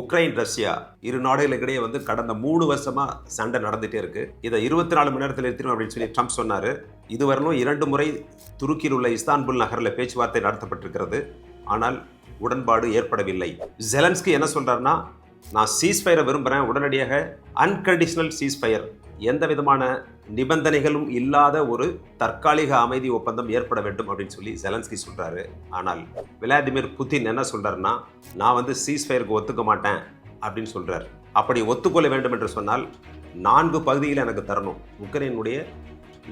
Ukraine Russia இரு நாடுகளுக்கிடையே வந்து கடந்த மூணு வருஷமா சண்டை நடந்துட்டே இருக்கு. இதை இருபத்தி நாலு மணி நேரத்தில் நிறுத்திடும் அப்படின்னு சொல்லி ட்ரம்ப் சொன்னாரு. இதுவரையிலும் இரண்டு முறை துருக்கியில் உள்ள இஸ்தான்புல் நகரில் பேச்சுவார்த்தை நடத்தப்பட்டிருக்கிறது. ஆனால் உடன்பாடு ஏற்படவில்லை. ஜெலன்ஸ்கி என்ன சொல்றாருன்னா நான் சீஸ்ஃபயரை விரும்புகிறேன் உடனடியாக அன்கண்டிஷனல் சீஸ்ஃபயர் எந்த விதமான நிபந்தனைகளும் இல்லாத ஒரு தற்காலிக அமைதி ஒப்பந்தம் ஏற்பட வேண்டும் அப்படின்னு சொல்லி ஜெலன்ஸ்கி சொல்கிறாரு ஆனால் விளாடிமிர் புதின் என்ன சொல்கிறாருன்னா நான் வந்து சீஸ்ஃபயருக்கு ஒத்துக்க மாட்டேன் அப்படின்னு சொல்கிறார் அப்படி ஒத்துக்கொள்ள வேண்டும் என்று சொன்னால் நான்கு பகுதியில் எனக்கு தரணும். உக்ரைனுடைய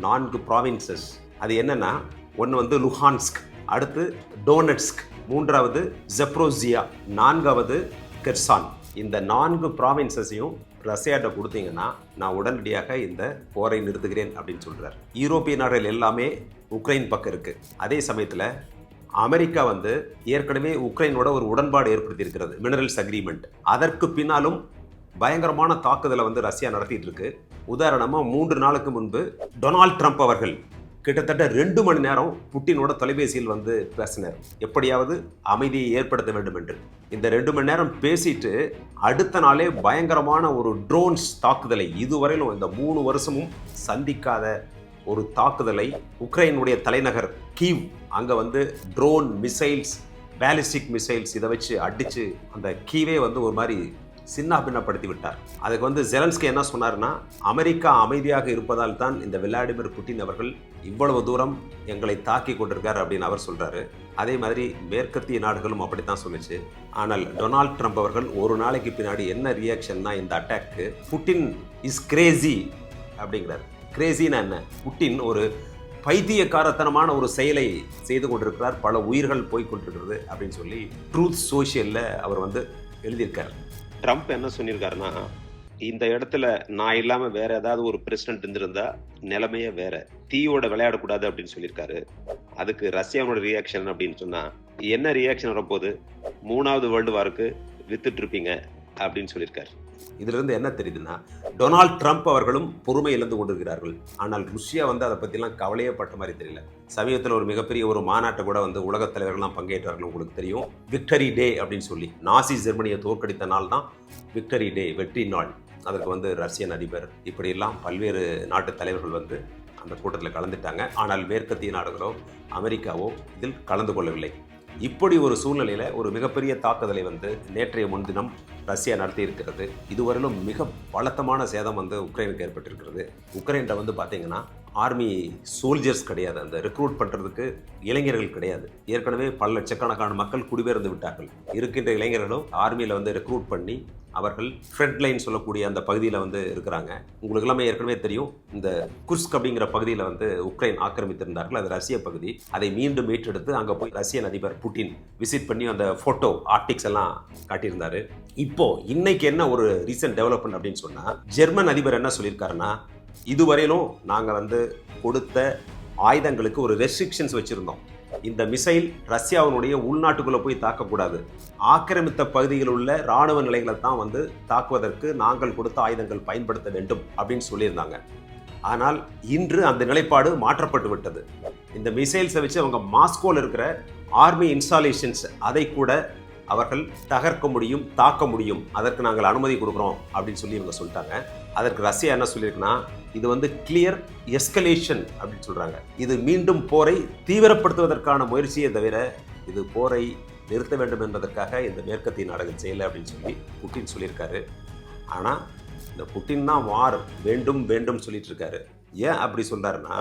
நான்கு ப்ராவின்சஸ் அது என்னென்னா ஒன்று வந்து லுஹான்ஸ்க் அடுத்து டோனட்ஸ்க் மூன்றாவது ஜெப்ரோசியா நான்காவது கெர்சான் இந்த நான்கு ப்ராவின்சஸையும் ரஷ்யாட்ட கொடுத்தீங்கன்னா நான் உடனடியாக இந்த போரை நிறுத்துகிறேன் அப்படின்னு சொல்கிறார் யூரோப்பிய நாடுகள் எல்லாமே உக்ரைன் பக்கம் இருக்குது அதே சமயத்தில் அமெரிக்கா வந்து ஏற்கனவே உக்ரைனோட ஒரு உடன்பாடு ஏற்படுத்தி இருக்கிறது மினரல்ஸ் அக்ரிமெண்ட் அதற்கு பின்னாலும் பயங்கரமான தாக்குதலை வந்து ரஷ்யா நடத்திட்டு இருக்கு. உதாரணமாக மூன்று நாளுக்கு முன்பு டொனால்ட் ட்ரம்ப் அவர்கள் கிட்டத்தட்ட ரெண்டு மணி நேரம் புட்டினோட தொலைபேசியில் வந்து பேசினார். எப்படியாவது அமைதியை ஏற்படுத்த வேண்டும் என்று. இந்த ரெண்டு மணி நேரம் பேசிட்டு அடுத்த நாளே பயங்கரமான ஒரு ட்ரோன்ஸ் தாக்குதலை இதுவரையிலும் இந்த மூணு வருஷமும் சந்திக்காத ஒரு தாக்குதலை உக்ரைனுடைய தலைநகர் கீவ் அங்கே வந்து ட்ரோன் மிசைல்ஸ் பேலிஸ்டிக் மிசைல்ஸ் இதை வச்சு அடித்து அந்த கீவே வந்து ஒரு மாதிரி சின்ன பின்னப்படுத்தி விட்டார். அதுக்கு வந்து ஜெலன்ஸ்கி என்ன சொன்னார்னா அமெரிக்கா அமைதியாக இருப்பதால் தான் இந்த விளாடிமிர் புட்டின் அவர்கள் இவ்வளவு தூரம் எங்களை தாக்கி கொண்டிருக்கார் அப்படின்னு அவர் சொல்கிறாரு அதே மாதிரி மேற்கத்திய நாடுகளும் அப்படித்தான் சொல்லுச்சு ஆனால் டொனால்ட் ட்ரம்ப் அவர்கள் ஒரு நாளைக்கு பின்னாடி என்ன ரியாக்ஷன்னா இந்த அட்டாக்கு புட்டின் இஸ் கிரேசி அப்படிங்கிறார். கிரேசின்னா என்ன? புட்டின் ஒரு பைத்தியக்காரத்தனமான ஒரு செயலை செய்து கொண்டிருக்கிறார். பல உயிர்கள் போய் கொண்டிருக்கிறது அப்படின்னு சொல்லி ட்ரூத் சோஷியலில் அவர் வந்து எழுதியிருக்கார். ட்ரம்ப் என்ன சொல்லியிருக்காருன்னா இந்த இடத்துல நான் இல்லாம வேற ஏதாவது ஒரு பிரசிடென்ட் இருந்திருந்தா நிலைமையே வேற. தீயோட விளையாடக்கூடாது அப்படின்னு சொல்லியிருக்காரு. அதுக்கு ரஷ்யாவோட ரியாக்ஷன் அப்படின்னு சொன்னா என்ன ரியாக்ஷன் வரப்போகுது? மூணாவது வேர்ல்டு வாருக்கு வித்துட்டு இருப்பீங்க அப்படின்னு சொல்லியிருக்காரு. இதிலிருந்து என்ன தெரியுதுன்னா டொனால்ட் ட்ரம்ப் அவர்களும் பொறுமை இழந்து கொண்டிருக்கிறார்கள். ஆனால் ருஷ்யா வந்து அதை பற்றிலாம் கவலையே பட்ட மாதிரி தெரியல. சமீபத்தில் ஒரு மிகப்பெரிய ஒரு மாநாட்டை கூட வந்து உலகத் தலைவர்கள்லாம் பங்கேற்றார்கள் உங்களுக்கு தெரியும். விக்டரி டே அப்படின்னு சொல்லி. நாசி ஜெர்மனியை தோற்கடித்த நாள் தான் விக்டரி டே வெற்றி நாள். அதற்கு வந்து ரஷ்யன் அதிபர். இப்படியெல்லாம் பல்வேறு நாட்டு தலைவர்கள் வந்து அந்த கூட்டத்தில் கலந்துட்டாங்க. ஆனால் மேற்கத்திய நாடுகளோ அமெரிக்காவோ இதில் கலந்து கொள்ளவில்லை. இப்படி ஒரு சூழ்நிலையில் ஒரு மிகப்பெரிய தாக்குதலை வந்து நேற்றைய முன்தினம் ரஷ்யா நடத்தி இருக்கிறது இதுவரையிலும் மிக பலத்தமான சேதம் வந்து உக்ரைனுக்கு ஏற்பட்டிருக்கிறது. உக்ரைனில் வந்து பார்த்திங்கன்னா ஆர்மி சோல்ஜர்ஸ் கிடையாது. அந்த ரெக்ரூட் பண்ணுறதுக்கு இளைஞர்கள் கிடையாது. ஏற்கனவே பல லட்சக்கணக்கான மக்கள் குடிபெயர்ந்து விட்டார்கள். இருக்கின்ற இளைஞர்களும் ஆர்மியில் வந்து ரெக்ரூட் பண்ணி அவர்கள் ஃப்ரண்ட் லைன் சொல்லக்கூடிய அந்த பகுதியில் வந்து இருக்கிறாங்க. உங்களுக்கு எல்லாமே ஏற்கனவே தெரியும். இந்த குர்ஸ்க் அப்படிங்கிற பகுதியில் வந்து உக்ரைன் ஆக்கிரமித்திருந்தார்கள். அது ரஷ்ய பகுதி. அதை மீண்டும் மீட்டெடுத்து அங்கே போய் ரஷ்யன் அதிபர் புட்டின் விசிட் பண்ணி அந்த ஃபோட்டோ ஆர்டிக்ஸ் எல்லாம் காட்டியிருந்தார். இப்போ இன்னைக்கு என்ன ஒரு ரீசன்ட் டெவலப்மெண்ட் அப்படின்னு சொன்னால் ஜெர்மன் அதிபர் என்ன சொல்லியிருக்காருன்னா இதுவரையிலும் நாங்கள் வந்து கொடுத்த ஆயுதங்களுக்கு ஒரு ரெஸ்ட்ரிக்ஷன்ஸ் வச்சுருந்தோம். இந்த மிசைல் ரஷ்யாவினுடைய உள்நாட்டுக்குள்ளே போய் தாக்கக்கூடாது. ஆக்கிரமித்த பகுதியில் உள்ள இராணுவ நிலைகளை தான் வந்து தாக்குவதற்கு நாங்கள் கொடுத்த ஆயுதங்கள் பயன்படுத்த வேண்டும் அப்படின்னு சொல்லியிருந்தாங்க. ஆனால் இன்று அந்த நிலைப்பாடு மாற்றப்பட்டு விட்டது. இந்த மிசைல்ஸை வச்சு அவங்க மாஸ்கோவில் இருக்கிற ஆர்மி இன்ஸ்டாலேஷன்ஸ் அதை கூட அவர்கள் தகர்க்க முடியும் தாக்க முடியும். அதற்கு நாங்கள் அனுமதி கொடுக்குறோம் அப்படின்னு சொல்லி இவங்க சொல்லிட்டாங்க. அதற்கு ரஷ்யா என்ன சொல்லியிருக்குன்னா இது வந்து கிளியர் எஸ்கலேஷன் அப்படின்னு சொல்கிறாங்க இது மீண்டும் போரை தீவிரப்படுத்துவதற்கான முயற்சியை தவிர இது போரை நிறுத்த வேண்டும் என்பதற்காக இந்த மேற்கத்திய நாடகம் செய்யலை அப்படின்னு சொல்லி புட்டின் சொல்லியிருக்காரு. ஆனால் இந்த புட்டின் தான் வார் வேண்டும் வேண்டும் சொல்லிட்டு இருக்காரு. ஏன் அப்படி சொல்கிறாருன்னா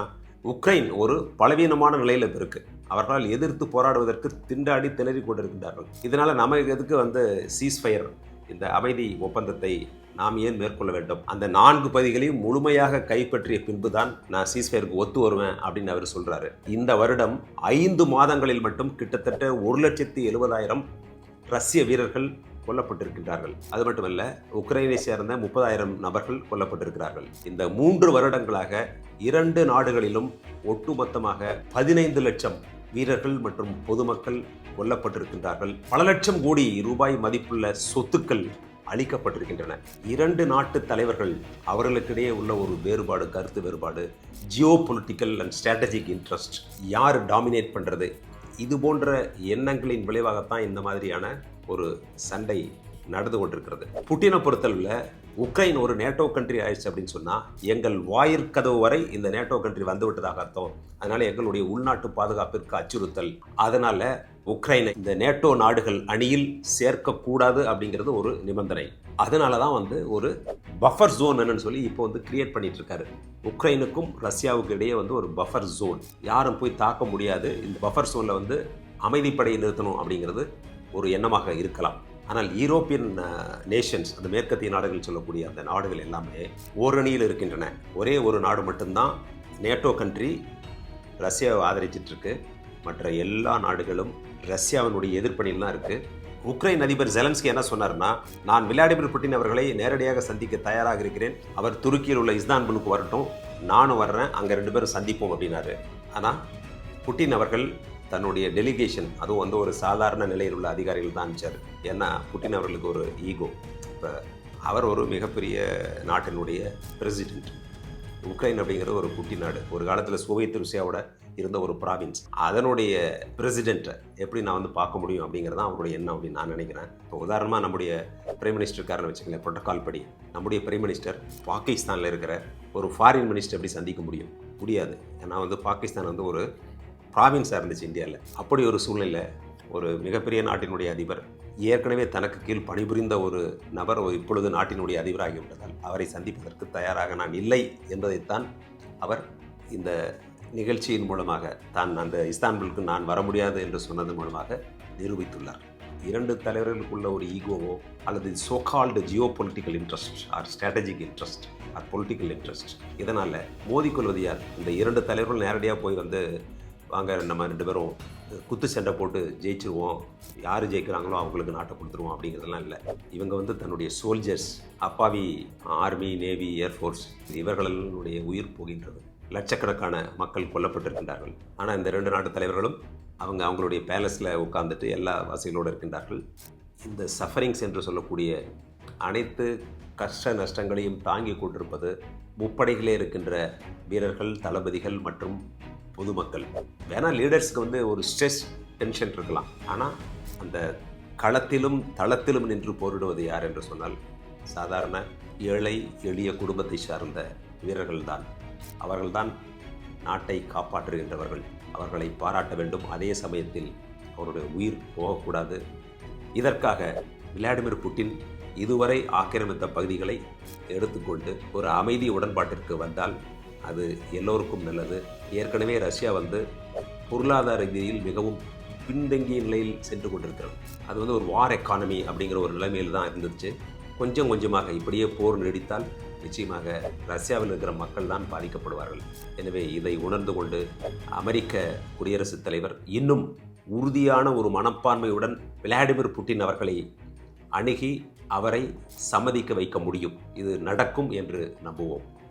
உக்ரைன் ஒரு பலவீனமான நிலையில் இப்போ அவர்களால் எதிர்த்து போராடுவதற்கு திண்டாடி திணறி கொண்டிருக்கின்றார்கள். இதனால் நமக்கு எதுக்கு வந்து சீஸ்ஃபயர் இந்த அமைதி ஒப்பந்தத்தை நாம் ஏன் மேற்கொள்ள வேண்டும்? அந்த நான்கு பகுதிகளையும் முழுமையாக கைப்பற்றிய பின்புதான் நான் சீஸ்ஃபயருக்கு ஒத்து வருவேன் அப்படின்னு அவர் சொல்றாரு. இந்த வருடம் ஐந்து மாதங்களில் மட்டும் கிட்டத்தட்ட ஒரு லட்சத்தி எழுபதாயிரம் ரஷ்ய வீரர்கள் கொல்லப்பட்டிருக்கின்றார்கள். அது மட்டுமல்ல உக்ரைனை சேர்ந்த முப்பதாயிரம் நபர்கள் கொல்லப்பட்டிருக்கிறார்கள். இந்த மூன்று வருடங்களாக இரண்டு நாடுகளிலும் ஒட்டுமொத்தமாக பதினைந்து லட்சம் வீரர்கள் மற்றும் பொதுமக்கள் கொல்லப்பட்டிருக்கின்றார்கள். பல லட்சம் கோடி ரூபாய் மதிப்புள்ள சொத்துக்கள் அளிக்கப்பட்டிருக்கின்றன இரண்டு நாட்டு தலைவர்கள் அவர்களுக்கிடையே உள்ள ஒரு வேறுபாடு கருத்து வேறுபாடு geo political and strategic interest யார் டாமினேட் பண்ணுறது இது போன்ற எண்ணங்களின் விளைவாகத்தான் இந்த மாதிரியான ஒரு சண்டை நடந்து கொண்டிருக்கிறது. புட்டினை பொறுத்தளவில் உக்ரைன் ஒரு நேட்டோ கண்ட்ரி ஆயிடுச்சு அப்படின்னு சொன்னால் எங்கள் வாயிற்கதவு வரை இந்த நேட்டோ கண்ட்ரி வந்து விட்டதாக அர்த்தம். அதனால் எங்களுடைய உள்நாட்டு பாதுகாப்பிற்கு அச்சுறுத்தல். அதனால் உக்ரைனை இந்த நேட்டோ நாடுகள் அணியில் சேர்க்கக்கூடாது அப்படிங்கிறது ஒரு நிபந்தனை. அதனால தான் வந்து ஒரு பஃபர் ஜோன் என்னன்னு சொல்லி இப்போ வந்து கிரியேட் பண்ணிட்டு இருக்காரு உக்ரைனுக்கும் ரஷ்யாவுக்கு இடையே வந்து ஒரு பஃபர் ஜோன். யாரும் போய் தாக்க முடியாது. இந்த பஃபர் ஜோனில் வந்து அமைதிப்படையை நிறுத்தணும் அப்படிங்கிறது ஒரு எண்ணமாக இருக்கலாம். ஆனால் யூரோப்பியன் நேஷன்ஸ் அந்த மேற்கத்திய நாடுகள் சொல்லக்கூடிய அந்த நாடுகள் எல்லாமே ஓரணியில் இருக்கின்றன. ஒரே ஒரு நாடு மட்டும்தான் நேட்டோ கண்ட்ரி ரஷ்யாவை ஆதரிச்சிட்ருக்கு. மற்ற எல்லா நாடுகளும் ரஷ்யாவினுடைய எதிர்ப்பணியில் தான் இருக்குது உக்ரைன் அதிபர் ஜெலன்ஸ்கி என்ன சொன்னார்னா நான் விளாடிமிர் புட்டின் அவர்களை நேரடியாக சந்திக்க தயாராக இருக்கிறேன். அவர் துருக்கியில் உள்ள இஸ்தான்புலுக்கு வரட்டும். நானும் வர்றேன். அங்கே ரெண்டு பேரும் சந்திப்போம் அப்படின்னாரு. ஆனால் புட்டின் அவர்கள் தன்னுடைய டெலிகேஷன் அதுவும் வந்து ஒரு சாதாரண நிலையில் உள்ள அதிகாரிகள் தான் அனுப்பிச்சார். ஏன்னா புட்டின் அவர்களுக்கு ஒரு ஈகோ இப்போ அவர் ஒரு மிகப்பெரிய நாட்டினுடைய பிரசிடென்ட் உக்ரைன் அப்படிங்கிறது ஒரு குட்டி நாடு. ஒரு காலத்தில் சோவியத் ருசியாவோட இருந்த ஒரு ப்ராவின்ஸ் அதனுடைய பிரசிடெண்ட்டை எப்படி நான் வந்து பார்க்க முடியும் அப்படிங்கிறது தான் அவருடைய எண்ணம் அப்படின்னு நான் நினைக்கிறேன். இப்போ உதாரணமாக நம்முடைய பிரைம் மினிஸ்டருக்காரன் வச்சுக்கங்களேன் ப்ரோட்டோகால் படி. நம்முடைய பிரைம் மினிஸ்டர் பாகிஸ்தானில் இருக்கிற ஒரு ஃபாரின் மினிஸ்டர் எப்படி சந்திக்க முடியும்? முடியாது. ஏன்னா வந்து பாகிஸ்தான் வந்து ஒரு ப்ராவின்ஸாக இருந்துச்சு இந்தியாவில் அப்படி ஒரு சூழ்நிலை ஒரு மிகப்பெரிய நாட்டினுடைய அதிபர் ஏற்கனவே தனக்கு கீழ் பணிபுரிந்த ஒரு நபர் இப்பொழுது நாட்டினுடைய அதிபராகிவிட்டதால் அவரை சந்திப்பதற்கு தயாராக நான் இல்லை என்பதைத்தான் அவர் இந்த நிகழ்ச்சியின் மூலமாக தான் அந்த இஸ்தான்புலுக்கு நான் வர முடியாது என்று சொன்னது மூலமாக நிரூபித்துள்ளார். இரண்டு தலைவர்களுக்குள்ள ஒரு ஈகோவோ அல்லது so called geo political interest or strategic interest or political interest இதனால் மோதிக்கொள்வது யார் இந்த இரண்டு தலைவர்கள் நேரடியாக போய் வந்து வாங்க நம்ம ரெண்டு பேரும் குத்து சண்டை போட்டு ஜெயிச்சிருவோம். யார் ஜெயிக்கிறாங்களோ அவங்களுக்கு நாட்டை கொடுத்துருவோம் அப்படிங்கிறதெல்லாம் இல்லை. இவங்க வந்து தன்னுடைய சோல்ஜர்ஸ் அப்பாவி ஆர்மி நேவி ஏர்ஃபோர்ஸ் இவர்களுடைய உயிர் போகின்றது. லட்சக்கணக்கான மக்கள் கொல்லப்பட்டிருக்கின்றார்கள். ஆனால் இந்த ரெண்டு நாட்டு தலைவர்களும் அவங்க அவங்களுடைய பேலஸில் உட்கார்ந்துட்டு எல்லா வசதிகளோடு இருக்கின்றார்கள். இந்த சஃபரிங்ஸ் என்று சொல்லக்கூடிய அனைத்து கஷ்ட நஷ்டங்களையும் தாங்கி கொண்டிருப்பது முப்படைகளே இருக்கின்ற வீரர்கள் தளபதிகள் மற்றும் பொதுமக்கள். வேணால் லீடர்ஸ்க்கு வந்து ஒரு ஸ்ட்ரெஸ் டென்ஷன் இருக்கலாம். ஆனால் அந்த களத்திலும் தளத்திலும் நின்று போரிடுவது யார் என்று சொன்னால் சாதாரண ஏழை எளிய குடும்பத்தை சார்ந்த வீரர்கள்தான். அவர்கள்தான் நாட்டை காப்பாற்றுகின்றவர்கள். அவர்களை பாராட்ட வேண்டும். அதே சமயத்தில் அவருடைய உயிர் போகக்கூடாது. இதற்காக விளாடிமிர் புட்டின் இதுவரை ஆக்கிரமித்த பகுதிகளை எடுத்துக்கொண்டு ஒரு அமைதி உடன்பாட்டிற்கு வந்தால் அது எல்லோருக்கும் நல்லது. ஏற்கனவே ரஷ்யா வந்து பொருளாதார ரீதியில் மிகவும் பின்தங்கிய நிலையில் சென்று கொண்டிருக்கிறது. அது வந்து ஒரு வார் எக்கானமி அப்படிங்கிற ஒரு நிலைமையில் தான் இருந்துச்சு. கொஞ்சம் கொஞ்சமாக இப்படியே போர் நீடித்தால் நிச்சயமாக ரஷ்யாவில் இருக்கிற மக்கள் தான் பாதிக்கப்படுவார்கள். எனவே இதை உணர்ந்து கொண்டு அமெரிக்க குடியரசுத் தலைவர் இன்னும் உறுதியான ஒரு மனப்பான்மையுடன் விளாடிமிர் புட்டின் அவர்களை அணுகி அவரை சம்மதிக்க வைக்க முடியும். இது நடக்கும் என்று நம்புவோம்.